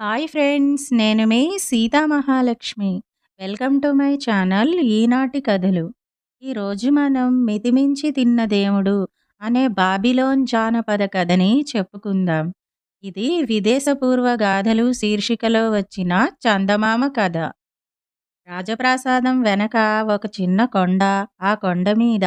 Hi friends నేను మీ Seetha Mahalakshmi. Welcome to my channel ఈనాటి కథలు. ఈరోజు మనం మితిమించి తిన్న దేవుడు అనే బాబిలోన్ జానపద కథని చెప్పుకుందాం. ఇది విదేశపూర్వ గాథలు శీర్షికలో వచ్చిన చందమామ కథ. రాజప్రాసాదం వెనక ఒక చిన్న కొండ ఆ కొండ మీద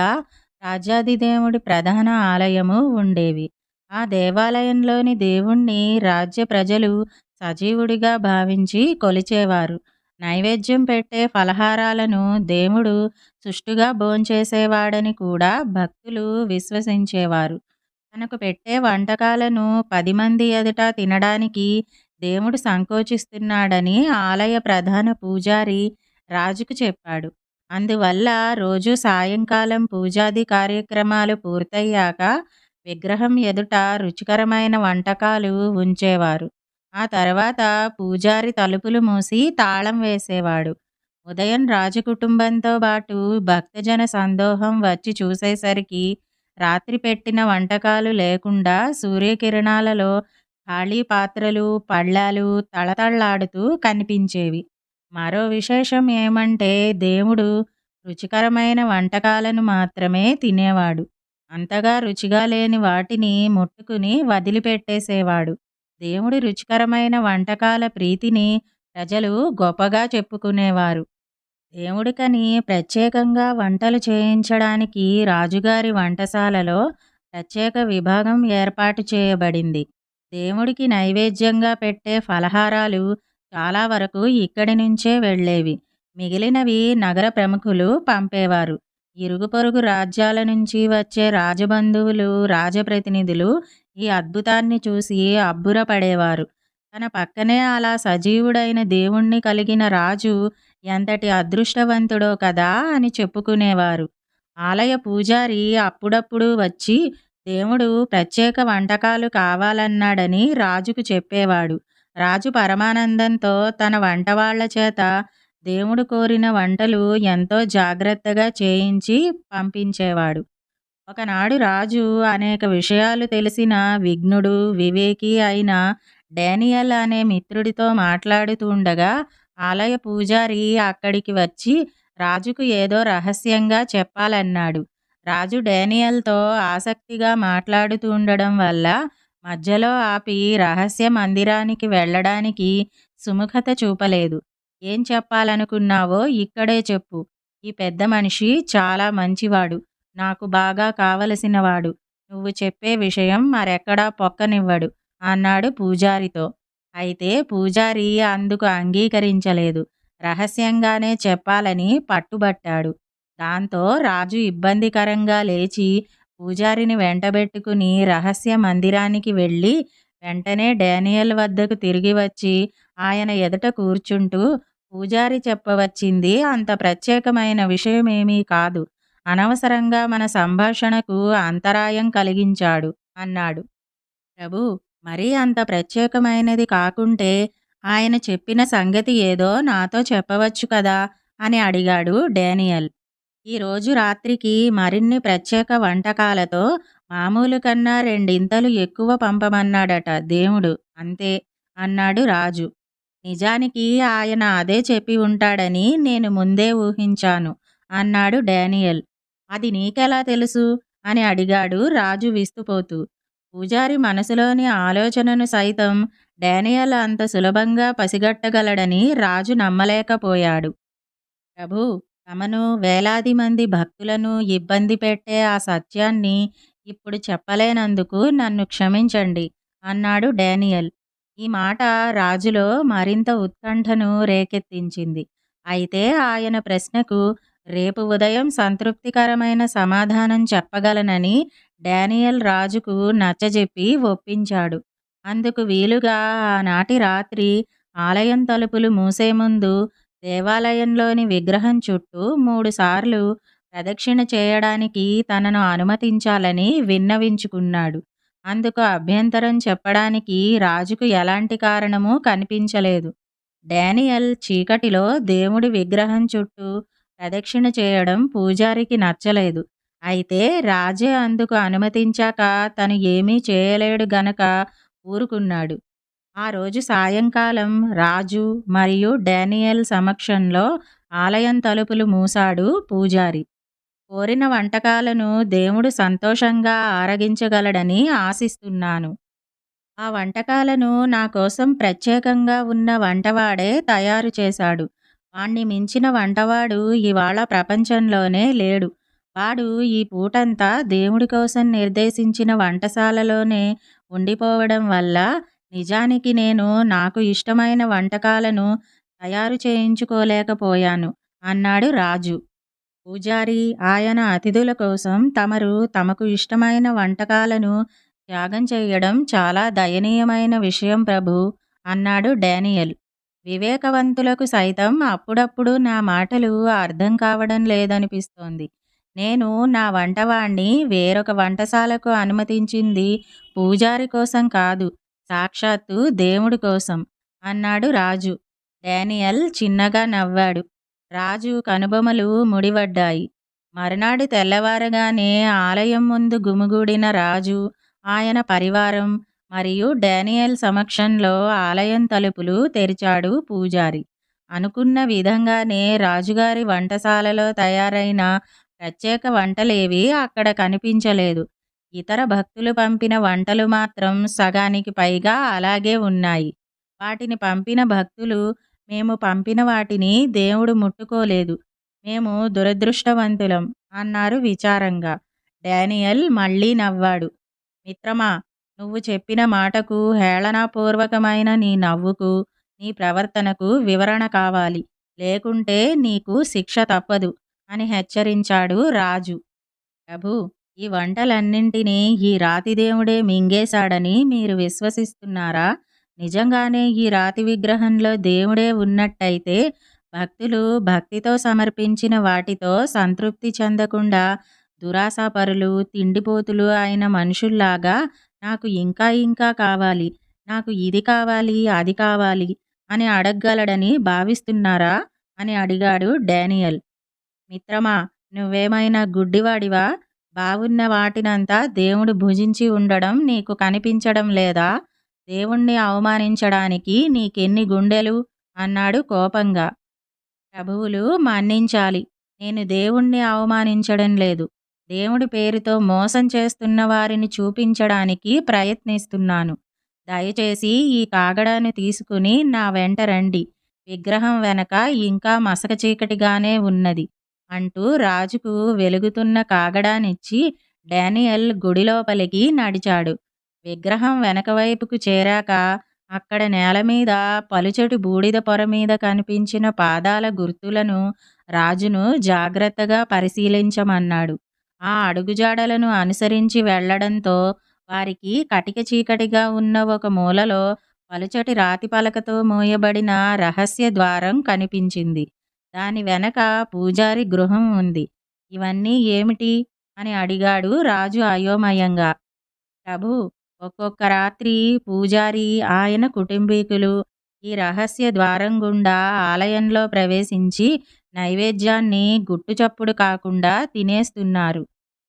రాజాదిదేవుడి ప్రధాన ఆలయము ఉండేవి. ఆ దేవాలయంలోని దేవుణ్ణి రాజ్య ప్రజలు సజీవుడిగా భావించి కొలిచేవారు. నైవేద్యం పెట్టే ఫలహారాలను దేవుడు సుష్టుగా భోంచేసేవాడని కూడా భక్తులు విశ్వసించేవారు. తనకు పెట్టే వంటకాలను పది మంది ఎదుట తినడానికి దేవుడు సంకోచిస్తున్నాడని ఆలయ ప్రధాన పూజారి రాజుకు చెప్పాడు. అందువల్ల రోజు సాయంకాలం పూజాది కార్యక్రమాలు పూర్తయ్యాక విగ్రహం ఎదుట రుచికరమైన వంటకాలు ఉంచేవారు. ఆ తర్వాత పూజారి తలుపులు మూసి తాళం వేసేవాడు. ఉదయం రాజకుటుంబంతో పాటు భక్తజన సందోహం వచ్చి చూసేసరికి రాత్రి పెట్టిన వంటకాలు లేకుండా సూర్యకిరణాలలో ఖాళీ పాత్రలు పళ్ళాలు తళతళ్ళాడుతూ కనిపించేవి. మరో విశేషం ఏమంటే దేవుడు రుచికరమైన వంటకాలను మాత్రమే తినేవాడు. అంతగా రుచిగా లేని వాటిని ముట్టుకుని వదిలిపెట్టేసేవాడు. దేవుడి రుచికరమైన వంటకాల ప్రీతిని ప్రజలు గొప్పగా చెప్పుకునేవారు. దేవుడికని ప్రత్యేకంగా వంటలు చేయించడానికి రాజుగారి వంటశాలలో ప్రత్యేక విభాగం ఏర్పాటు చేయబడింది. దేవుడికి నైవేద్యంగా పెట్టే ఫలహారాలు చాలా వరకు ఇక్కడి నుంచే వెళ్ళేవి. మిగిలినవి నగర ప్రముఖులు పంపేవారు. ఇరుగు పొరుగు రాజ్యాల నుంచి వచ్చే రాజబంధువులు రాజప్రతినిధులు ఈ అద్భుతాన్ని చూసి అబ్బురపడేవారు. తన పక్కనే అలా సజీవుడైన దేవుణ్ణి కలిగిన రాజు ఎంతటి అదృష్టవంతుడో కదా అని చెప్పుకునేవారు. ఆలయ పూజారి అప్పుడప్పుడు వచ్చి దేవుడు ప్రత్యేక వంటకాలు కావాలన్నాడని రాజుకు చెప్పేవాడు. రాజు పరమానందంతో తన వంటవాళ్ళ చేత దేవుడు కోరిన వంటలు ఎంతో జాగ్రత్తగా చేయించి పంపించేవాడు. ఒకనాడు రాజు అనేక విషయాలు తెలిసిన విఘ్నుడు వివేకి అయిన డానియల్ అనే మిత్రుడితో మాట్లాడుతుండగా ఆలయ పూజారి అక్కడికి వచ్చి రాజుకు ఏదో రహస్యంగా చెప్పాలన్నాడు. రాజు డానియల్తో ఆసక్తిగా మాట్లాడుతుండడం వల్ల మధ్యలో ఆపి రహస్య మందిరానికి వెళ్ళడానికి సుముఖత చూపలేదు. ఏం చెప్పాలనుకున్నావో ఇక్కడే చెప్పు. ఈ పెద్ద మనిషి చాలా మంచివాడు. నాకు బాగా కావలసినవాడు. నువ్వు చెప్పే విషయం మరెక్కడా పొక్కనివ్వడు అన్నాడు పూజారితో. అయితే పూజారి అందుకు అంగీకరించలేదు. రహస్యంగానే చెప్పాలని పట్టుబట్టాడు. దాంతో రాజు ఇబ్బందికరంగా లేచి పూజారిని వెంటబెట్టుకుని రహస్య మందిరానికి వెళ్ళి వెంటనే డానియల్ వద్దకు తిరిగి వచ్చి ఆయన ఎదుట కూర్చుంటూ పూజారి చెప్పవచ్చింది. అంత ప్రత్యేకమైన విషయమేమీ కాదు. అనవసరంగా మన సంభాషణకు అంతరాయం కలిగించాడు అన్నాడు. ప్రభు మరీ అంత ప్రత్యేకమైనది కాకుంటే ఆయన చెప్పిన సంగతి ఏదో నాతో చెప్పవచ్చు కదా అని అడిగాడు డానియల్. ఈరోజు రాత్రికి మరిన్ని ప్రత్యేక వంటకాలతో మామూలు కన్నా రెండింతలు ఎక్కువ పంపమన్నాడట దేవుడు. అంతే అన్నాడు రాజు. నిజానికి ఆయన అదే చెప్పి ఉంటాడని నేను ముందే ఊహించాను అన్నాడు డానియల్. అది నీకెలా తెలుసు? అని అడిగాడు రాజు విస్తుపోతూ. పూజారి మనసులోని ఆలోచనను సైతం డానియల్ అంత సులభంగా పసిగట్టగలడని రాజు నమ్మలేకపోయాడు. ప్రభు తమను వేలాది మంది భక్తులను ఇబ్బంది పెట్టే ఆ సత్యాన్ని ఇప్పుడు చెప్పలేనందుకు నన్ను క్షమించండి అన్నాడు డానియల్. ఈ మాట రాజులో మరింత ఉత్కంఠను రేకెత్తించింది. అయితే ఆయన ప్రశ్నకు రేపు ఉదయం సంతృప్తికరమైన సమాధానం చెప్పగలనని డానియల్ రాజుకు నచ్చజెప్పి ఒప్పించాడు. అందుకు వీలుగా ఆనాటి రాత్రి ఆలయం తలుపులు మూసే ముందు దేవాలయంలోని విగ్రహం చుట్టూ మూడుసార్లు ప్రదక్షిణ చేయడానికి తనను అనుమతించాలని విన్నవించుకున్నాడు. అందుకు అభ్యంతరం చెప్పడానికి రాజుకు ఎలాంటి కారణమూ కనిపించలేదు. డానియల్ చీకటిలో దేవుడి విగ్రహం చుట్టూ ప్రదక్షిణ చేయడం పూజారికి నచ్చలేదు. అయితే రాజే అందుకు అనుమతించాక తను ఏమీ చేయలేడు గనక ఊరుకున్నాడు. ఆ రోజు సాయంకాలం రాజు మరియు డానియల్ సమక్షంలో ఆలయం తలుపులు మూసాడు పూజారి. కోరిన వంటకాలను దేవుడు సంతోషంగా ఆరగించగలడని ఆశిస్తున్నాను. ఆ వంటకాలను నా కోసం ప్రత్యేకంగా ఉన్న వంటవాడే తయారు చేశాడు. వాణ్ణి మించిన వంటవాడు ఇవాళ ప్రపంచంలోనే లేడు. వాడు ఈ పూటంతా దేవుడి కోసం నిర్దేశించిన వంటశాలలోనే ఉండిపోవడం వల్ల నిజానికి నేను నాకు ఇష్టమైన వంటకాలను తయారు చేయించుకోలేకపోయాను అన్నాడు రాజు. పూజారి ఆయన అతిథుల కోసం తమరు తమకు ఇష్టమైన వంటకాలను త్యాగం చేయడం చాలా దయనీయమైన విషయం ప్రభు అన్నాడు డానియల్. వివేకవంతులకు సైతం అప్పుడప్పుడు నా మాటలు అర్థం కావడం లేదనిపిస్తోంది. నేను నా వంటవాణ్ణి వేరొక వంటశాలకు అనుమతించింది పూజారి కోసం కాదు సాక్షాత్తు దేవుడి కోసం అన్నాడు రాజు. డానియల్ చిన్నగా నవ్వాడు. రాజు కనుబొమలు ముడివడ్డాయి మరునాడు తెల్లవారగానే ఆలయం ముందు గుమిగూడిన రాజు ఆయన పరివారం మరియు డానియల్ సమక్షంలో ఆలయం తలుపులు తెరిచాడు పూజారి. అనుకున్న విధంగానే రాజుగారి వంటశాలలో తయారైన ప్రత్యేక వంటలేవి అక్కడ కనిపించలేదు. ఇతర భక్తులు పంపిన వంటలు మాత్రం సగానికి పైగా అలాగే ఉన్నాయి. వాటిని పంపిన భక్తులు మేము పంపిన వాటిని దేవుడు ముట్టుకోలేదు. మేము దురదృష్టవంతులం అన్నారు విచారంగా. డానియల్ మళ్ళీ నవ్వాడు. మిత్రమా నువ్వు చెప్పిన మాటకు హేళనాపూర్వకమైన నీ నవ్వుకు నీ ప్రవర్తనకు వివరణ కావాలి. లేకుంటే నీకు శిక్ష తప్పదు అని హెచ్చరించాడు రాజు. ప్రభు ఈ వంటలన్నింటినీ ఈ రాతిదేవుడే మింగేశాడని మీరు విశ్వసిస్తున్నారా? నిజంగానే ఈ రాతి విగ్రహంలో దేవుడే ఉన్నట్టయితే భక్తులు భక్తితో సమర్పించిన వాటితో సంతృప్తి చెందకుండా దురాశాపరులు తిండిపోతులు అయిన మనుషుల్లాగా నాకు ఇంకా ఇంకా కావాలి నాకు ఇది కావాలి అది కావాలి అని అడగగలడని భావిస్తున్నారా? అని అడిగాడు డానియల్. మిత్రమా నువ్వేమైనా గుడ్డివాడివా? బావున్న వాటినంతా దేవుడు భుజించి ఉండడం నీకు కనిపించడం లేదా? దేవుణ్ణి అవమానించడానికి నీకెన్ని గుండెలు? అన్నాడు కోపంగా. ప్రభువులు మన్నించాలి. నేను దేవుణ్ణి అవమానించడం లేదు. దేవుడి పేరుతో మోసం చేస్తున్న వారిని చూపించడానికి ప్రయత్నిస్తున్నాను. దయచేసి ఈ కాగడాన్ని తీసుకుని నా వెంట రండి. విగ్రహం వెనక ఇంకా మసక చీకటిగానే ఉన్నది అంటూ రాజుకు వెలుగుతున్న కాగడానిచ్చి డానియల్ గుడిలోపలికి నడిచాడు. విగ్రహం వెనక వైపుకు చేరాక అక్కడ నేల మీద పలుచటి బూడిద పొర మీద కనిపించిన పాదాల గుర్తులను రాజును జాగ్రత్తగా పరిశీలించమన్నాడు. ఆ అడుగుజాడలను అనుసరించి వెళ్ళడంతో వారికి కటిక చీకటిగా ఉన్న ఒక మూలలో పలుచటి రాతి పలకతో మోయబడిన రహస్య ద్వారం కనిపించింది. దాని వెనక పూజారి గృహం ఉంది. ఇవన్నీ ఏమిటి? అని అడిగాడు రాజు అయోమయంగా. ప్రభు ఒక్కొక్క రాత్రి పూజారి ఆయన కుటుంబీకులు ఈ రహస్య ద్వారం గుండా ఆలయంలో ప్రవేశించి నైవేద్యాన్ని గుట్టుచప్పుడు కాకుండా తినేస్తున్నారు.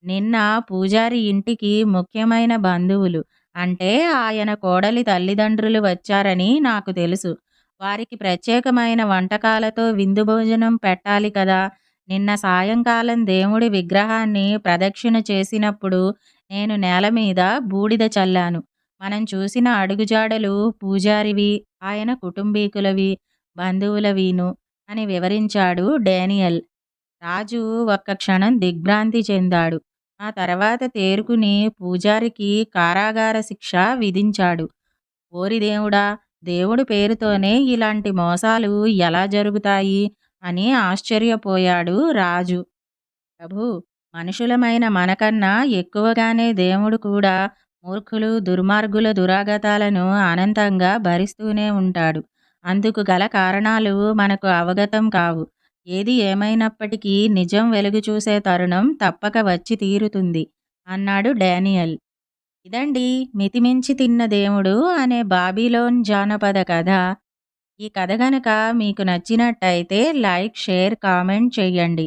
నిన్న పూజారి ఇంటికి ముఖ్యమైన బంధువులు అంటే ఆయన కోడలి తల్లిదండ్రులు వచ్చారని నాకు తెలుసు. వారికి ప్రత్యేకమైన వంటకాలతో విందు భోజనం పెట్టాలి కదా. నిన్న సాయంకాలం దేవుడి విగ్రహాన్ని ప్రదక్షిణ చేసినప్పుడు నేను నేల మీద బూడిద చల్లాను. మనం చూసిన అడుగుజాడలు పూజారివి ఆయన కుటుంబీకులవి బంధువులవీను అని వివరించాడు డేనియల్. రాజు ఒక్క క్షణం దిగ్భ్రాంతి చెందాడు. ఆ తర్వాత తేరుకుని పూజారికి కారాగార శిక్ష విధించాడు. ఓరి దేవుడా దేవుడి పేరుతోనే ఇలాంటి మోసాలు ఎలా జరుగుతాయి అని ఆశ్చర్యపోయాడు రాజు. ప్రభు మనుషులమైన మనకన్నా ఎక్కువగానే దేవుడు కూడా మూర్ఖులు దుర్మార్గుల దురాగతాలను అనంతంగా భరిస్తూనే ఉంటాడు. అందుకు గల కారణాలు మనకు అవగతం కావు. ఏది ఏమైనప్పటికీ నిజం వెలుగు చూసే తరుణం తప్పక వచ్చి తీరుతుంది అన్నాడు డానియల్. ఇదండి మితిమించి తిన్న దేవుడు అనే బాబీలోన్ జానపద కథ. ఈ కథ గనక మీకు నచ్చినట్టయితే లైక్ షేర్ కామెంట్ చేయండి